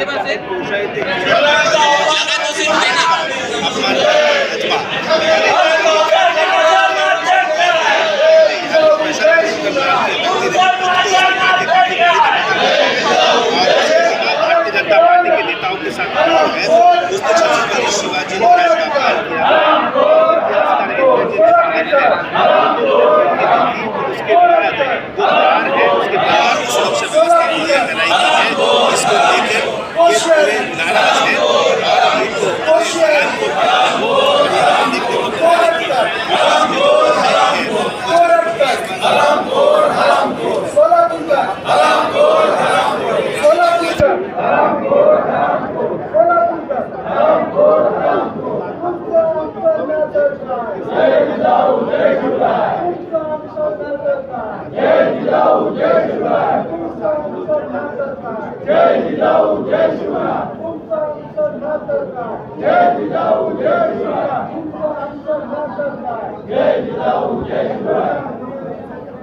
দেখতে পাচ্ছেন যাদের দোষী হয় না।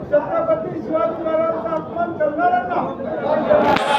छत्रपती शिवाजी महाराजांचा अपमान करणाऱ्यांना.